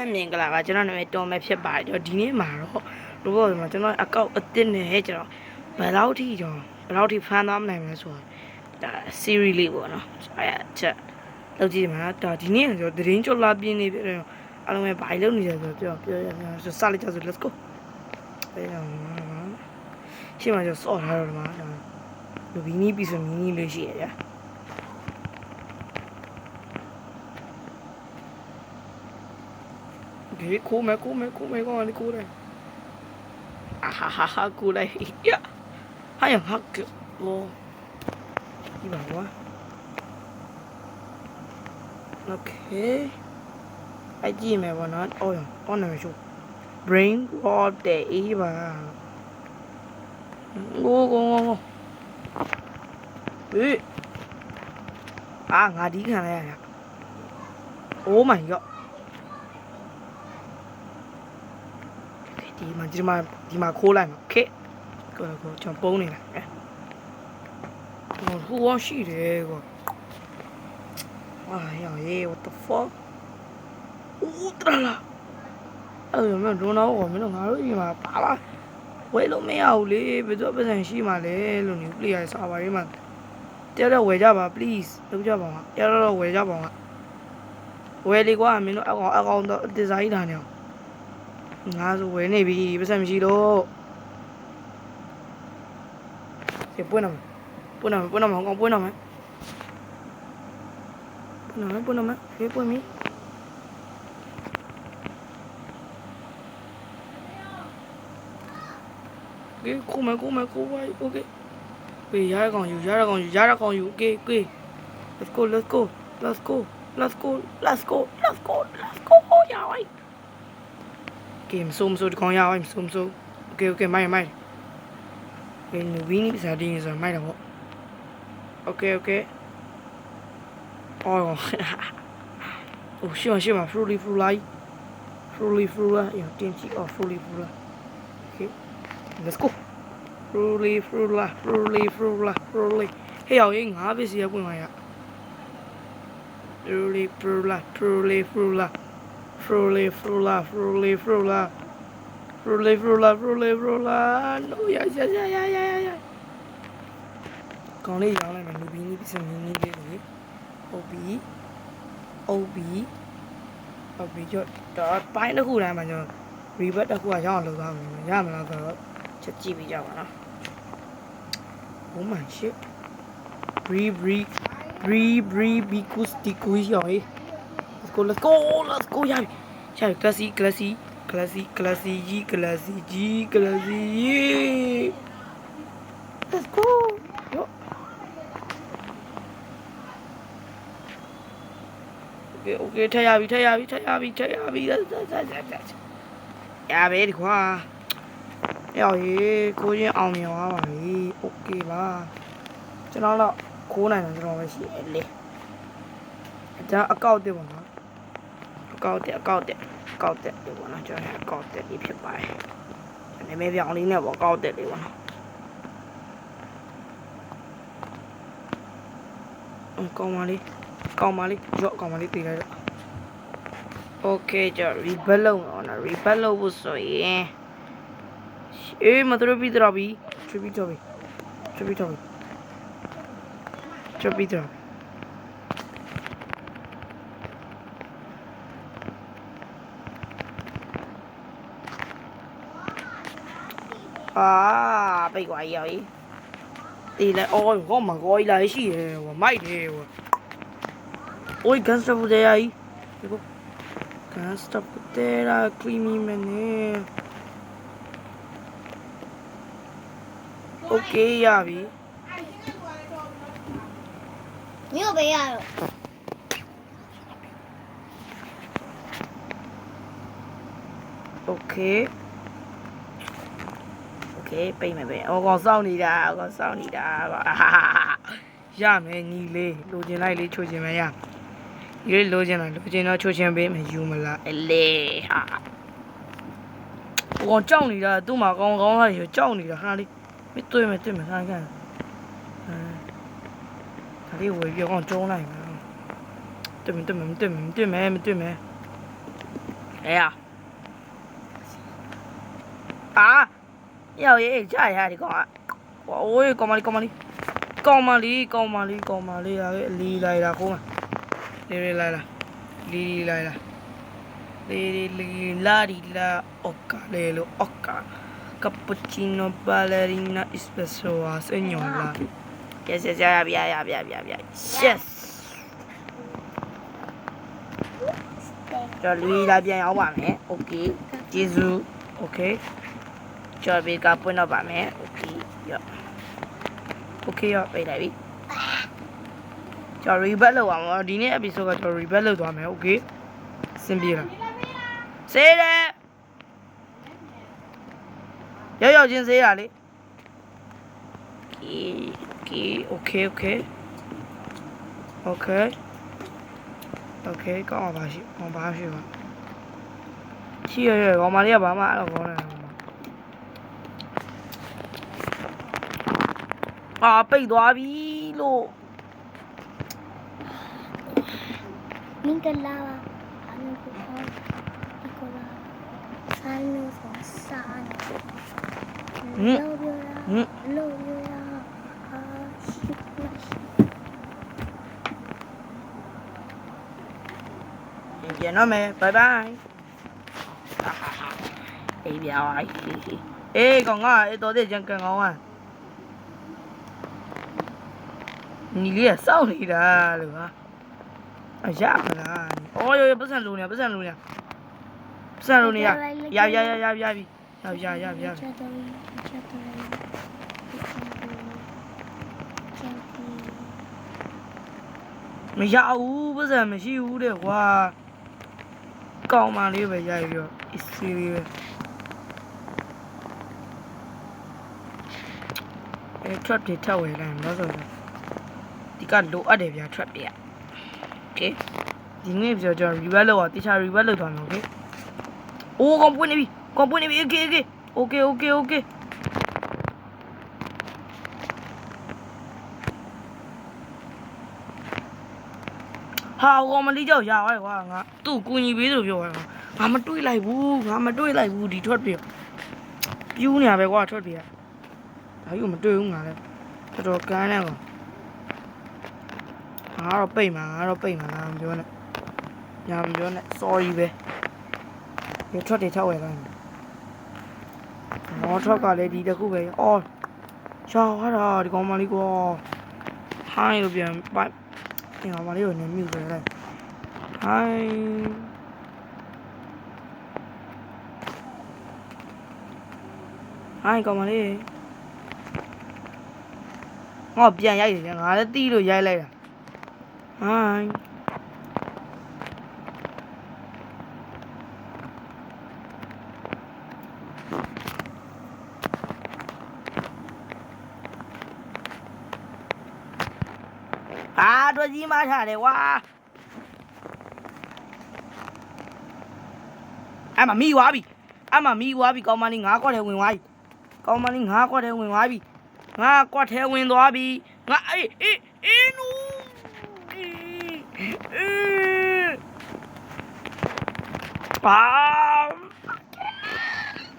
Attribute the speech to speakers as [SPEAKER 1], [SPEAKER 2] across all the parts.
[SPEAKER 1] ပဲမြင်ကြလားပါကျွန်တော်နာမည်တော်မဲ့ဖြစ်ပါတယ်ကျွန်တော်ဒီနေ့မှာတော့လို့ပြောမှာကျွန်တော်အကောက်အစ်စ်နဲ့ကျွန်တော်ဘယ်လောက်ထိကျွန်တော်ဘယ်လောက်ထိဖန်သွားမနိုင်မလဲဆိုတော့ဒါ series လေးပေါ့နော်အဲ့ဒါချက်လောက်ကြည့်မှာဒါဒီနေ့ကကျွန်တော်သတင်းကြလာပြင်းနေပြီအဲ့တော့အားလုံးပဲဘာလုပ်နေကြဆိုတော့ပြောပြောရအောင်ဆိုစလိုက်ကြဆို let's go အဲ့တော့ရှင်းမှာကျွန်တော်စော့ထားတော့မှာလူဘီနီးပြီးဆိုမီနီးလေးရှိရကြ đấy cú mấy cú mấy cú mấy con đi cú đây. À ha ha ha, cú đây. Ya hay hắc kiểu vô đi bảo quá. Ok. Ai gì mẹ bọn ôi, con này mày chụp. Brain wall để ý và ngô ngô ngô à ngà đi ngà này à Oh my god dạ. ဒီမှာဒီမှာဒီမှာခိုးလိုက်မှာခက်ကိုကိုကျွန်တော်ပုံနေလိုက်အဲဟိုဟောရှိတယ်ကောအာရောရေး what the fuck ဦးတလာအဲ့မင်းဒုံတော့ကောမင်းတို့ငါတို့ဒီမှာပါလားဝဲလို့မရဘူးလေဘယ်သူပတ်စံရှိမှလဲလို့နေ player စာပါလေးမှာတရားတော့ဝယ်ကြပါ please လုပ်ကြပါမှာတရားတော့ဝယ်ကြပါမှာဝယ်လေကွာမင်းတို့အကောင်အကောင်တော့ဒီဇိုင်းတာနေအောင် ငါဆိုဝယ်နေပြီပတ်စံမရှိတော့ဒီပွင့်တော့ပွင့်တော့ပွင့်တော့မကောင်ပွင့်တော့မယ်ပွင့်တော့မယ်ပွင့်တော့မယ်ဖေးပွင့်ပြီကဲကိုမကိုမကိုဝိုင်းโอเคပေးရကောင်ယူရကောင်ယူရကောင်ယူโอเคโอเค let's go let's go let's go let's go let's go let's go let's go ရဝိုင်း ကဲမ Okay, em zoom zoom con nhau em zoom zoom. Ok ok may may. Mình win giờ đi rồi may đồng hộ. Ok ok. Ôi. Ủa xíu mà xíu mà fully full lại. Fully full lại, yeah, tiên chỉ ở fully full lại. Okay. Let's go. Fully full lại, fully full lại, fully. Hey, ở yên hả? Bây giờ quên mày ạ. Fully full lại, fully full lại. Frula, frula, frula, frula. Frula, frula, frula, frula. No, yeah, yeah, yeah, yeah, yeah, yeah, yeah. ကောင်းလေးရောင်းလိုက်မယ်လူဘီနီးပြီးစမင်းလေးလေးလေ OB OB OB ကျော်တော့ပိုင်းတစ်ခုတိုင်းမှာကျွန်တော် revert တစ်ခုကရောင်းအောင်လုပ်သွားမယ်ရမလားဆိုတော့ချက်ကြည့်ပြီးကြပါနော် Oh my shit Bree Bree Bree Bree Bikus Tikus ရောင်း Let's go, let's go, let's go, ရပြီ ရပြီ classy classy classy classy ကြီး classy ကြီး classy ကြီး let's go ရော Okay okay ထပ်ရပြီထပ်ရပြီထပ်ရပြီထပ်ရပြီရပြီဒီခွာရောက်ရေကိုချင်းအောင်မြင်သွားပါပြီ okay ပါကျွန်တော်တော့ခိုးနိုင်တယ်ကျွန်တော်ပဲရှိတယ်လေဒါအကောက်တက်ပါနော်အ ကောက်တက်အကောက်တက်အကောက်တက်လေးပေါ့နော်ကျွန်တော်အကောက်တက်လေးဖြစ်ပါတယ်ကျွန်တော်လည်းပြောင်းလေးနဲ့ပေါ့အကောက်တက်လေးပေါ့နော်အကောင်းပါလေးကောင်းပါလေးရော့ကောင်းပါလေးပြေးလိုက်တော့ Okay ကျွန်တော် rebel လုပ်အောင်နော် rebel လုပ်ဖို့ဆိုရင်အေးမတော်ပြီတော်ပြီချပြီတော်ပြီချပြီတော်ပြီချပြီတော် ဟာပိတ်ကွာကြီးရောက်ကြီးတီးလဲအော်ဟောမကောကြီးလာရှိရဲဟောမိုက်တယ်ဟောโอ้ย gun stop there อ่ะอีเดี๋ยว gun stop there อ่ะ creamy man เนี่ยโอ
[SPEAKER 2] เคရပြီ
[SPEAKER 1] မြို့
[SPEAKER 2] ပဲရတော့
[SPEAKER 1] โอเค OK ပိတ်မယ်ပဲဟောကောင်စောင့်နေတာဟောကောင်စောင့်နေတာရမယ်ညီလေးလိုချင်လိုက်လေးချိုချင်မယ်ရညီလေးလိုချင်လားလိုချင်တော့ချိုချင်ပေးမယ်ယူမလားအလေဟာဟောကောင်ကြောက်နေတာသူ့မှာကောင်းကောင်းလာရကြောက်နေတာခါလေးမတွေ့မယ်တွေ့မယ်ခါခါအဲဒါလေးဝေပြီးကောင်ကျုံးလိုက်မယ်တွေ့မယ်တွေ့မယ်တွေ့မ ယောက်ရေးကြာရဒီကောင်ကโอ้ยကောင်မလေးကောင်မလေးကောင်မလေးကောင်မလေးကောင်မလေးလာလေလီလိုက်တာကောင်လေလေလိုက်လာလီလိုက်လာလေလေလီလာဒီလာအော့ကာလေလိုအော့ကာကပူချီနိုဘာလရီနာအစ်ပက်ဆိုအဆညောလာ yes yes ရပြရပြရပြ yes တော်လီလာပြန်ရောက်ပါမယ် okay ကျေးဇူး okay ကျော်ဘေးကပွင့်တော့ပါမယ်โอเคရော့โอเคရော့ပြေးလိုက်ပြီကျော် rebate လောက်အောင်ဒီနေ့ episode ကကျော် rebate လောက်သွားမယ်โอเคအဆင်ပြေလားစေးတယ်ရောက်ရောက်ချင်းစေးတာလေโอเคโอเคโอเคโอเคโอเคကောင်းပါရှိကောင်းပါရှိပါရှိရရကောင်းပါလေးကဘာမှအဲ့လိုကောင်းတယ် အာပိတ်သွားပြီလို့
[SPEAKER 2] မင်္ဂလာပါအနုကိုခေါ်ဒီကိုလာဆိုင်လို့ဆိုဆိုင်လောပြောတာ
[SPEAKER 1] ဟင်
[SPEAKER 2] လောပြောတာအာရှိမရှိ
[SPEAKER 1] ပြန်တော့မယ်ဘိုင်ဘိုင်အေးပြောင်းလိုက်အေးကောင်ကအေးတော်တဲ့ကြံကန်ကောင်က ညီလေးကစောင့်နေတာလို့ဟာအရမလားအော်ရရပတ်စံလုံးနေပတ်စံလုံးနေပတ်စံလုံးနေရရရရရရပြီရရရရရ
[SPEAKER 2] ချက်တော်ချက်တော်ချက်တီ
[SPEAKER 1] မရဘူးပတ်စံမရှိဘူးတဲ့ကွာကောင်းမလေးပဲရိုက်ပြီးတော့အစ်စီလေးပဲအဲ trap တွေထပ်ဝယ်လိုက်မှာဆိုတော့ဒီ ကလိုအပ်တယ်ဗျာ trap တွေက okay ဒီနေ့ပြောကျွန်တော် reverse လောက်အောင်တခြား reverse လောက်သွားမယ် okay အိုးကောင်ပွင့်နေပြီကောင်ပွင့်နေပြီ okay okay okay okay okay ဟာကောင်မလေးကြောက်ရပါတယ်ကွာငါသူ့ကူညီပေးလို့ပြောရတာငါမတွေးလိုက်ဘူးငါမတွေးလိုက်ဘူးဒီထွက်ပြပြူးနေရပဲကွာထွက်ပြဒါယူမတွေးဘူးငါလည်းတော်တော်ကန်းနေကွာငါ တော့ပိတ်မှာငါတော့ပိတ်မှာငါမပြောနဲ့ညာမပြောနဲ့ sorry ပဲဒီထွက်တွေထောက်ဝယ်လိုက်မောထွက်ကလည်းဒီတစ်ခုပဲအော်ရှားရတာဒီကောင်မလေးကွာဟိုင်းလို့ပြန်ပိုက်ဒီကောင်မလေးကိုနည်းမြူဆိုလိုက်ဟိုင်းဟိုင်းကောင်မလေးငါပြန်ရိုက်တယ်ငါလည်းတီးလို့ရိုက်လိုက်တာ Bye. À, tôi gì mà trả để quá. À mà mi quá bị. À mà mi quá bị con mà đi ngã có thể nguyên ngoài. Con mà đi ngã có thể nguyên ngoài bị. Ngã có thể nguyên đó bị. Ngã ấy ấy ấy nu. Bam.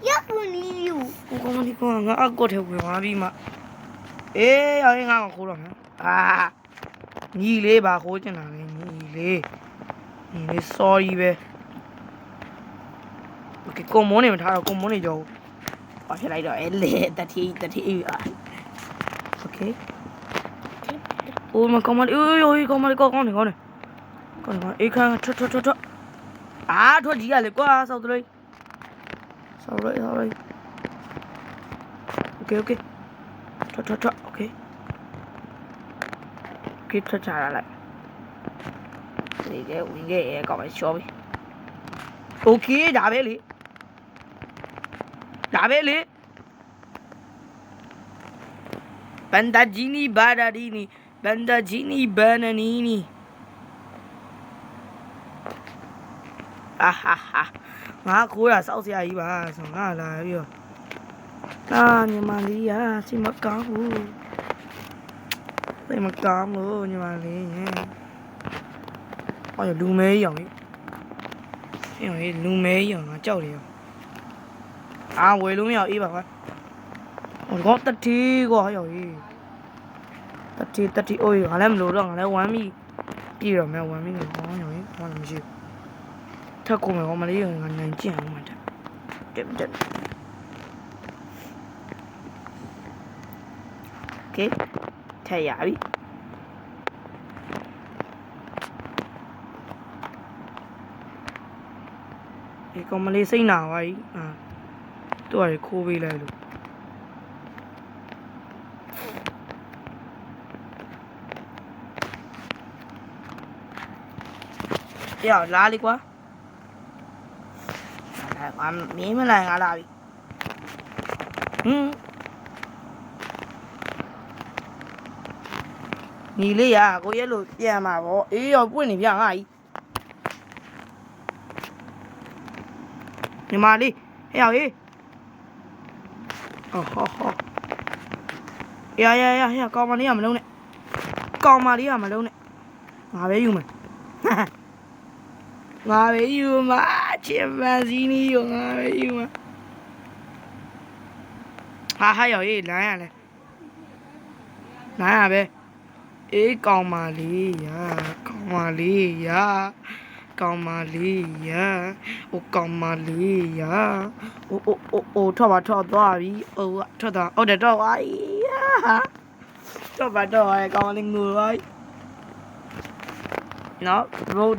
[SPEAKER 1] Ya kuni yu. Ko mani ko nga agot he we ma
[SPEAKER 2] bi ma. Eh, ya
[SPEAKER 1] nga ko lo ma. Ah. Ni le ba ko chin na le ni le. Ni le sorry be. Okay, ko mo ne ma tha ko mo ne jo. Ba phai lai do eh le ta thi ta thi. Okay. โอ้มันก็มาเอ้ยโอ้ยก็มาก็ก็นี่ก็นี่ ကောင်မလေးကောင်းကောင်းနေကောင်းနေကောင်းနေကောင်းအေးခါထွက်ထွက်ထွက်ထွက်အာထွက်ကြီးရလေကွာဆောက်တလေးဆောက်လိုက်ဆောက်လိုက်โอเคโอเคထွက်ထွက်ထွက်โอเคโอเคထွက်ချရလိုက်ဒီကဝင်ခဲ့ရဲကောင်းပဲချောပြီโอเคဒါပဲလေ ဒါပဲလေဘန်ဒါဂျီနီဘာဒါဒီနီဘန်ဒါဂျီနီဘာနာနီနီ အာဟာဟာငါခိုးတာစောက်စရာကြီးပါဆိုငါလာပြီးတော့အာညီမလေးရာစိတ်မကောင်းဘူးစိတ်မကောင်းဘူးညီမလေးရဲ့အော်လူမဲကြီးအောင်ကြီးဟင်းဟေးလူမဲကြီးအောင်ငါကြောက်တယ်ရောအာဝယ်လို့မရအေးပါကွာဟိုကောတတိကွာရောကြီးတတိတတိအိုးငါလည်းမလို့တော့ငါလည်းဝမ်းမိပြည်တော့မယ်ဝမ်းမိနေဟောရောကြီးဘာမှမရှိဘူး ထပ်ကုန်မယ်ဟောမလေးကနိုင်ကျင့်အောင်မှာတက်တက်တက် Okay ထက်ရပြီဒီကောင်မလေးစိတ်နာပါ යි အာသူ့အရေခိုးပေးလိုက်လို့ရလာလေကွာ လာကွာမင်းမလိုက်ငါလာပြီဟင်းညီလေးရကိုရဲလို့ပြန်มาဗောအေးရောပွင့်နေပြငါ ਈ ညီမလေးဟဲ့ရောက်ဟေးအော်ဟောဟောရရရဟဲ့ကောင်မလေးကမလုံးနဲ့ကောင်မလေးကမလုံးနဲ့ငါပဲယူမယ်ငါပဲယူမှာ Chimpanzini rồi yêu mà Ha ha rồi ý lại à này Lại à bé Ý con mà lì ya Con mà lì ya Con mà lì ya Ô con mà lì ya Ô ô ô ô Thôi bà thôi tòa bì Ô thôi tòa Ô để thôi ai Thôi bà thôi con mà lì ngồi Nó Road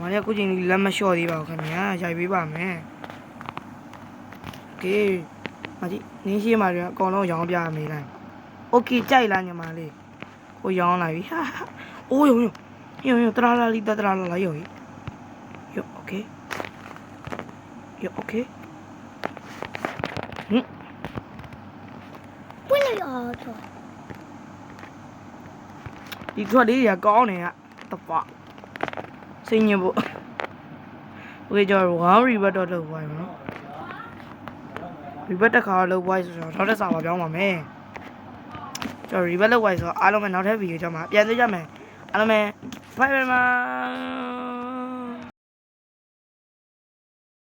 [SPEAKER 1] မလေးအခုချိန်ကြီးလက်မလျှော့သေးပါဘူးခင်ဗျာရိုက်ပေးပါမယ် okay မကြီးနင်းရှိမှတွေအကောင်လုံးရောင်းပြမေးလိုက် okay ကြိုက်လားညီမလေးကိုရောင်းလာပြီဟာအိုးယုံယုံယုံယုံတရာလာလီတရာလာလာယုံယုံ okay ယုံ okay
[SPEAKER 2] ပွင့်လိုက်အောင်တော့
[SPEAKER 1] ဒီထွက်လေးတွေကကောင်းနေရတပ စိတ်ညစ်ဖို့โอเคကျွန်တော်1 revert တော့လုပ်ပါမယ်နော် revert တစ်ခါလုပ်ပါဆိုတော့နောက်တစ်စာပါပြောင်းပါမယ်ကျွန်တော် revert လုပ်ပါဆိုတော့အားလုံးပဲနောက်ထပ်ဗီဒီယိုကြမှာပြန်တွေ့ကြမယ်အားလုံးပဲ bye bye bye